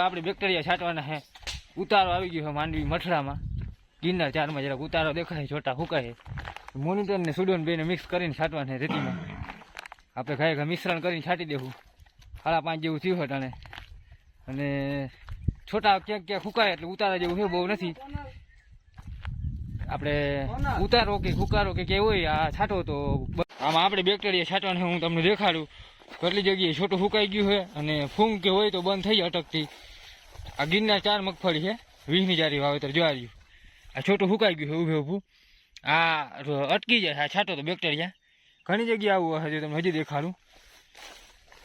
આપણે બેક્ટેરિયા છાંટવાના હે. ઉતારો આવી ગયો છે માંડવી મઠડામાં ગિરનાર ચારમાં જરાક ઉતારો દેખાય છોટા ફૂકાય મોનિટર ને સુડોન બેને મિક્સ કરીને છાંટવાના રેતીમાં. આપણે ખાય ખા મિશ્રણ કરીને છાંટી દેવું. સાડા પાંચ જેવું થયું હોય ટાણે અને છોટા ક્યાંક ક્યાંક ફૂકાય એટલે ઉતારા જેવું છે બહુ નથી. આપણે ઉતારો કે ફુકારો કે કે હોય, આ છાંટો તો આમાં આપણે બેક્ટેરિયા છાંટવાના હું તમને દેખાડું. કેટલી જગ્યાએ છોટું ફૂકાઈ ગયું હોય અને ફૂંગ કે હોય તો બંધ થઈ અટકતી આ ગીરના ચાર મગફળી છે, વીસની જારી વાવેતર જોવાર્યું આ છોટું સુકાઈ ગયું છે, ઊભે ઊભું. આ અટકી જાય, આ છાંટો તો બેક્ટેરિયા ઘણી જગ્યાએ આવું હશે તમને હજી દેખાડું.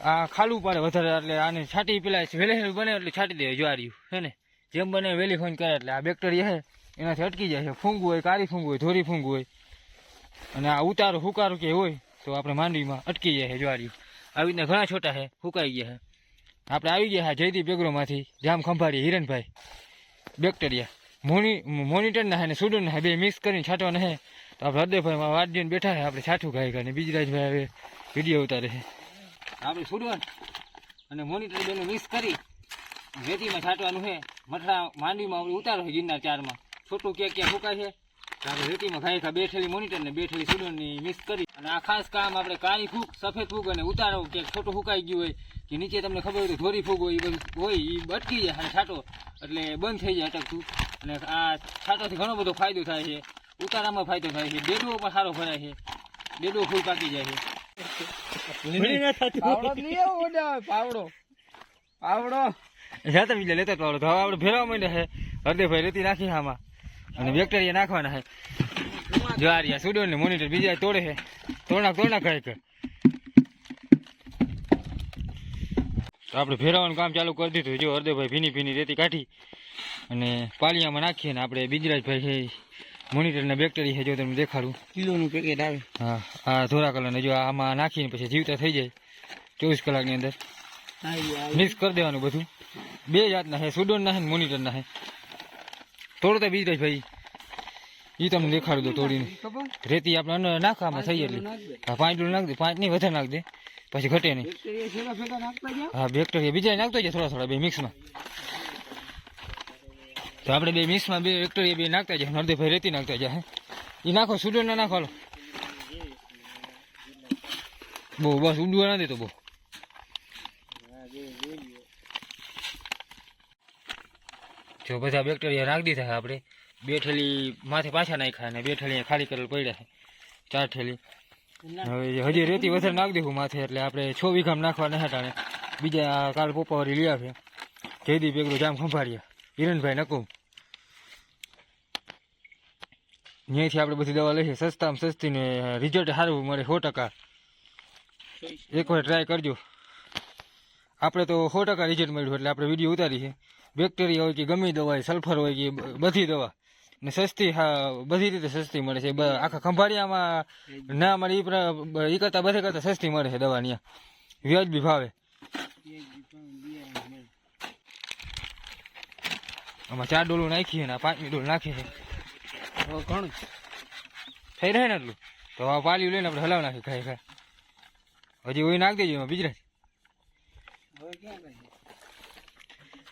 આ ખાલું પડે વધારે, એટલે આને છાંટી પેલા વહેલી બને એટલે છાંટી દે જ્વાર્યું હે ને? જેમ બને વહેલી ફોન કરે, એટલે આ બેક્ટેરિયા છે, એનાથી અટકી જાય છે. ફૂંગું હોય, કાળી ફૂંગ હોય, ધોરી ફૂંગું હોય. અને આ ઉતારો, હુકારો કે હોય, તો આપણે માંડવીમાં અટકી જાય છે જ્વાર્યું આવી રીતના ઘણા છોટા છે હુકાઈ ગયા છે. આપણે આવી ગયા હા જયદીપ એગ્રોમાંથી જામ ખંભાળી હિરણભાઈ. બેક્ટેરિયા મોની મોનિટરના હે ને સુડનના બે મિક્સ કરીને છાંટવાના હે તો આપણે હૃદયભાઈ વાત જોઈને બેઠા હે, આપણે છાંઠું ગાય ખાઈને બીજરાજભાઈ હવે વીડિયો ઉતારે છે. આપણે સુડવન અને મોનિટર બેનું મિક્સ કરી વેદીમાં છાંટવાનું છે મઠડા માંડવીમાં આપણે ઉતારો છે ગિરનાર ચારમાં. છોટું ક્યાં ક્યાં ફૂકાય છે? આપણે રેતીમાં ખાઈ ખા બે થેલી મોનિટર ને બે થેલી સુડનની મિક્સ કરી. અને આ ખાસ કામ આપણે કાળી ફૂગ સફેદ ફૂગ અને ઉતારો કે છોટું ફૂકાઈ ગયું હોય કે નીચે તમને ખબર હોય તો ધોરી ફૂગ હોય એ બધું હોય એ અટકી જાય છાંટો. એટલે બંધ થઈ જાય અટકતું. અને આ છાંટોથી ઘણો બધો ફાયદો થાય છે. ઉતારામાં ફાયદો થાય છે. ડેડુઓ પણ સારો ભરાય છે. ડેડુઓ ફૂલ પાકી જાય છે. પાવડો પાવડો. પાવડો. જાતા બીજા લેતા તો આવડે. તો હવે આપણે ફેરવા માંડ્યા છે. હરદેભાઈ રેતી નાખી આમાં. અને બેક્ટેરિયા નાખવાના છે. જો આ રહ્યા સુડો ને મોનિટર બીજા તોડે છે. તોડનાક તોડનાક ખાય કે તો આપણે ફેરવાનું કામ ચાલુ કરી દીધું. જો હરદેભાઈ ભીની ભીની રેતી કાઢી અને પાલિયામાં નાખીએ ને આપણે બીજરાજભાઈ છે મોનિટરના બેક્ટેરિયા છે જો તમને દેખાડું. કિલોનું પેકેટ આવે. હા આ ધોરા કલરને જો આમાં નાખીને પછી જીવતા થઈ જાય ચોવીસ કલાકની અંદર. મિક્સ કરી દેવાનું બધું. બે જાતના છે સુડોન ના છે મોનિટરના છે. તોડતા બીજ ભાઈ એ તમને દેખાડું દો તોડીને. રેતી આપણે નાખવામાં થઈ એટલે. હા પાંચ નાખ દે પાંચ નહીં વધારે નાખ દે. પછી ઘટે નહીં. હા બેક્ટેરિયા બીજા નાખતો જાય થોડા થોડા બે મિક્સમાં તો આપણે બે મિક્સમાં બે બેક્ટેરિયા બે નાખતા જાય. હરદેભાઈ રેતી નાખતા જાય એ નાખો, સુડો ના નાખો બહુ, બસ ઉડવા ના દેતો બહુ. જો બધા બેક્ટેરિયા નાખી દીધા આપણે. બે થેલી માથે પાછા નાખ્યા અને બે થેલી ખાલી કરેલ પડ્યા છે. ચાર થેલી હવે હજી રેતી વધારે નાખી દેવું માથે એટલે આપણે છ વીઘામાં નાખવા નહીં ને બીજા કાલ પોપાવાળી લઈ આવ્યા જયદીપ એકલું જામ સંભાળ્યા હિરણભાઈ નકુમ. ત્યાંથી આપણે બધી દવા લઈએ. સસ્તામાં સસ્તી ને રિઝલ્ટ સારું મળે સો ટકા. એકવાર ટ્રાય કરજો. આપણે તો સો ટકા રિઝલ્ટ મળ્યું એટલે આપણે વીડિયો ઉતારી છે બેક્ટેરિયા હોય કે ગમે દવા હોય સલ્ફર હોય કે બધી દવા. ને સસ્તી બધી રીતે સસ્તી મળે છે. આખા ખંભાળિયામાં ના મળે એ કરતાં બધે કરતાં સસ્તી મળે છે દવા ત્યાં વ્યાજબી ભાવે. આમાં ચાર ડોલું નાખીએ ને પાંચમી ડોલ નાખીએ છે. ઘણું થઈ રહે ને એટલું તો આ પાલ્યું લઈને આપણે હલાવ નાખી ખાઈ ખાઈ હજી ઓય નાખ દેજો એમાં બીજરા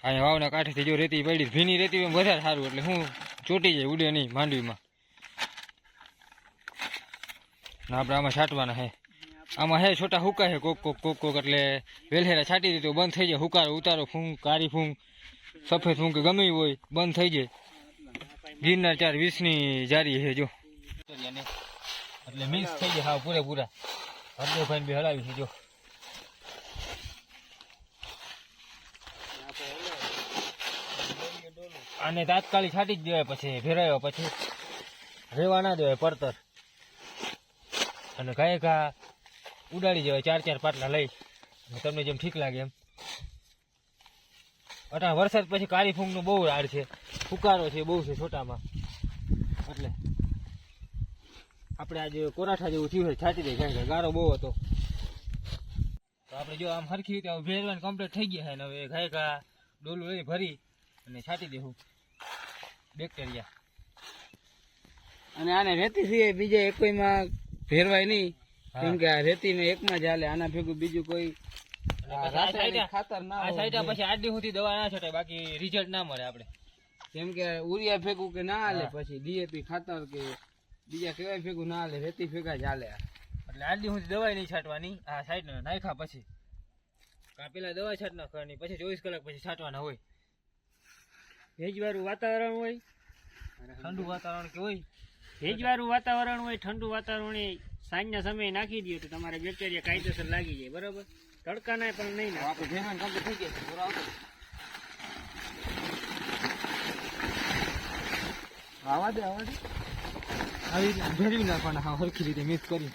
અહીંયા વાવના કાંઠેથી જો રેતી પડી ભીની રેતી વધારે સારું એટલે હું ચોટી જાય ઉડે નહીં માંડવીમાં. ને આપણે આમાં છાંટવાના હે. આમાં હે, છોટા હુકા હે, કોક કોક કોક કોક, એટલે વેલહેરા છાંટી દીધું બંધ થઈ જાય. હુકારો ઉતારો, ફૂંક કારી ફૂંક, સફેદ ફૂંક ગમે હોય, બંધ થઈ જાય. ગિરનાર ચાર વીસની જારી છે જો. એટલે મિક્સ થઈ જાય, હા, પૂરેપૂરા. હરદો ભાઈ બી હલાવી છે, જો. આને તાત્કાલિક છાંટી જ દેવાય પછી, ફેરાયો પછી. રેવા ના દેવાય પડતર. અને ગાય ઘા ઉડાડી જવાય ચાર ચાર પાટલા લઈ. અને તમને જેમ ઠીક લાગે એમ. અટા વરસાદ પછી કાળી ફૂંગનું બહુ રાડ છે. ફુકારો છે બહુ છે છોટામાં. એટલે આપણે આજે કોરાઠા જેવું થયું છે, છાંટી દે ઘાય ગારો બહુ હતો. તો આપણે જો આમ સરખી રીતે ભેરવાની કમ્પ્લીટ થઈ ગયા છે ને હવે ઘાય ઘા ડોલું લઈ ભરી. અને છાંટી દેવું. બેક્ટેરિયા. અને આને રેતી છે બીજા એકોઈમાં ભેરવાય નહીં. કેમ કે આ રેતી ને એકમાં જ હાલે આના ભેગું બીજું કોઈ ખાતર ના આ સાઈડ પછી આડી સુધી દવા ના છટાય બાકી રિઝલ્ટ ના મળે આપણે. કેમ કે ઉરિયા ભેગું કે ના હાલે પછી ડીએપી ખાતર કે બીજા કેવાય ભેગું ના હાલે રેતી ભેગા જ હાલે એટલે આડી સુધી દવા નહીં છાંટવાની આ સાઈડ નાખ્યા પછી. પેલા દવા છાંટ નાખવાની પછી ચોવીસ કલાક પછી છાંટવાના હોય. ભેજવાળું વાતાવરણ હોય ઠંડુ વાતાવરણ કે હોય. ભેજવાળું વાતાવરણ હોય ઠંડુ વાતાવરણ એ સાંજના સમયે નાખી દો તો તમારે બેક્ટેરિયા કાયદેસર લાગી જાય બરાબર? તડકા તડકાના પણ નહીં ના આપણે ભેગા કમ્પ્લીટ થઈ ગયા આવતો આવા દે આવા દે. આવી રીતે ભેળવી નાખવાના હા સરખી રીતે મિક્સ કરી.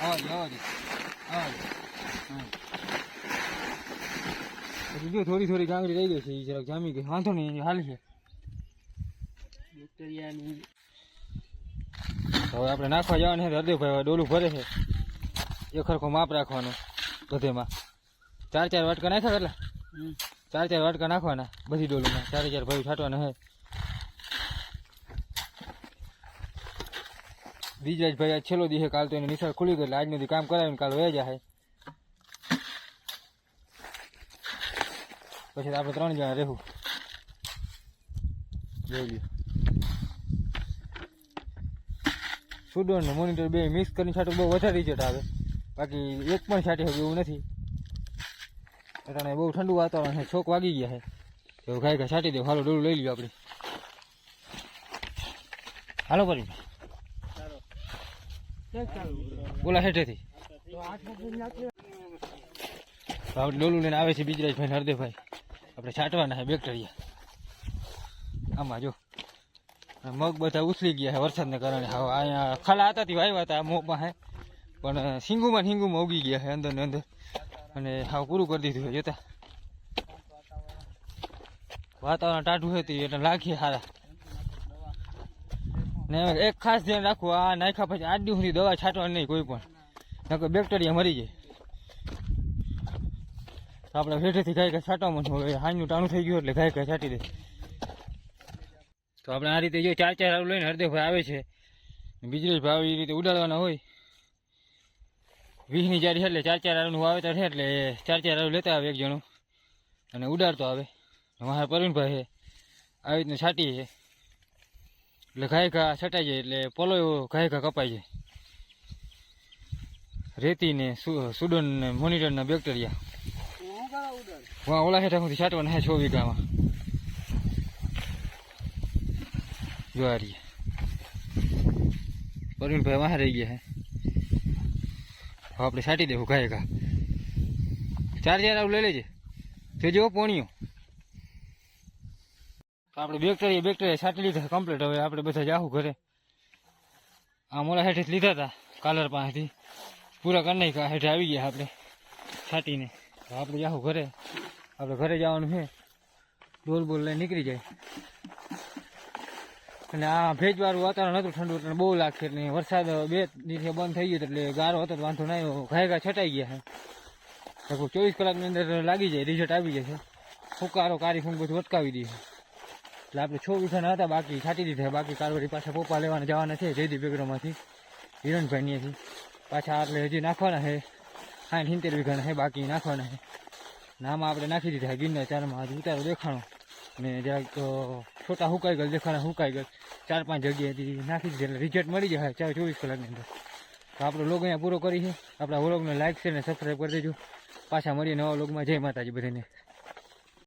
આવા દે આવા દે આવા દે. હા. પછી જો થોડી થોડી ગાંગડી રહી ગઈ છે એ જરાક જામી ગઈ. વાંધો નહીં હાલ છે. હવે આપણે નાખવા જવાનું છે હરદેવભાઈ ડોલું ભરે છે. એ ખરખો માપ રાખવાનો બધેમાં. ચાર ચાર વાટકા નાખ્યા કેટલા? ચાર ચાર વાટકા નાખવાના બધી ડોલુમાં. ચારે ચાર ભાઈ છાંટવાના હે બીજા જ ભાઈ આજ છેલ્લો દિવસે કાલ તો એની નિશાળ ખુલી ગઈ એટલે આજનો કામ કરાવીને કાલ વહી જાય પછી આપણે ત્રણ જણા રહેવું. જોઈ લ્યો. સુડો ને મોનિટર બે મિક્સ કરીને છાંટું બહુ વધારે રિઝલ્ટ આવે. બાકી એક પણ છાંટી શકે એવું નથી. એટલે બહુ ઠંડુ વાતાવરણ છે, છોક વાગી ગયા છે. તો ગાય ગાય છાંટી દે, હાલો, ડોલું લઈ લ્યો આપણે. હાલો કરી ઓલા હેઠેથી. આપણે ડોલું લઈને આવે છે બીજરાજભાઈ ને હરદેવભાઈ. આપણે છાંટવાના છે બેક્ટેરિયા. આમાં જો મગ બધા ઉછળી ગયા છે વરસાદને કારણે. હવે અહીંયા ખાલા હતા વાવ્યા હતા મોંમાં હે. પણ સિંગુમાં સિંગુમાં ઉગી ગયા છે અંદર ને અંદર. અને હાવ પૂરું કરી દીધું છે, જોતા. વાતાવરણ ટાઢું હતું એટલે લાગીએ સારા ને એક ખાસ ધ્યાન રાખવું, આ નાખ્યા પછી દિવસ સુધી દવા છાંટવાની નહીં કોઈ પણ. નકર બેક્ટેરિયા મરી જાય. આપણે હેઠેથી ગાય ગાય છાંટવામાં હવે હાંજનું ટાણું થઈ ગયું એટલે ગાય ગાય છાંટી દે. તો આપણે આ રીતે જો ચાર ચાર આવું લઈને હરદેવભાઈ આવે છે. બીજરેશભાઈ એ રીતે ઉડાડવાના હોય. વીસની જારી એટલે ચાર ચાર આરુનું વાવેતર છે એટલે ચાર ચાર આરુ લેતા આવે એક જણો અને ઉડાડતો આવે. મારા પરવીનભાઈ છે. આવી રીતના છાંટીએ છે. એટલે ઘાય ઘા છટાઈ જાય એટલે પોલો એવો ઘાય ઘા કપાઈ જાય. રેતી ને સુડન ને મોનિટરના બેક્ટેરિયા. હું કરો ઉડર વાં ઓલા હેઠા સુધી છાંટવાના છે છ વીઘામાં. જો આ રહી પરવીનભાઈ વાહ રહી ગયા હે. આપણે છાંટી દેવું ઘાય ઘા. ચાર ચાર આવું લઈ લેજે. જોજો પોણીઓ. આપણે બેક્ટેરિયા બેક્ટેરિયા છાંટી લીધા કમ્પ્લીટ હવે આપણે બધા જાહું ઘરે. આ મોલા હેઠે લીધા હતા. કાલર પાસેથી. પૂરા કરી નાખ્યા હેઠે આવી ગયા આપણે છાંટીને. આપણે જાઓ ઘરે. આપણે ઘરે જવાનું છે. ડોલ બોલ લઈને નીકળી જાય. અને આ ભેજવાળું વાતાવરણ હતું ઠંડુ, એટલે બહુ લાગશે. એટલે વરસાદ બે દિવસે બંધ થઈ ગયો એટલે ગારો હતો વાંધો ના આવ્યો. ઘાય ઘા છટાઈ ગયા છે. લગભગ ચોવીસ કલાકની અંદર લાગી જાય રિઝલ્ટ આવી જશે ફુકારો કારી ફૂંક બધું અટકાવી દઈએ એટલે આપણે છ વીઘાના હતા, બાકી છાટી દીધા. બાકી કારવારી પાછા પોપા લેવાના જવાના છે, જયદીપ બેગરોમાંથી હિરણભાઈની પાછા એટલે હજી નાખવાના છે. સાઠ સિત્તેર વીઘાના છે, બાકી નાખવાના છે. નામ આપણે નાખી દીધા ગીરના ચારમાં. આજે ઉતારો દેખાણો. ને જરાક છોટા હુકાઈ ગયેલ, દેખાણા હુકાઈ ગયેલ. ચાર પાંચ જગ્યાએથી નાખી દીધી એટલે રિઝલ્ટ મળી જાય. ચાર ચોવીસ કલાકની અંદર. તો આપણો લોગ અહીંયા પૂરો કરી છે આપણા વ્લોગને લાઈક છે ને સબસ્ક્રાઈબ કરી દેજો. પાછા મળીએ નવા લોગમાં જય માતાજી બધાને.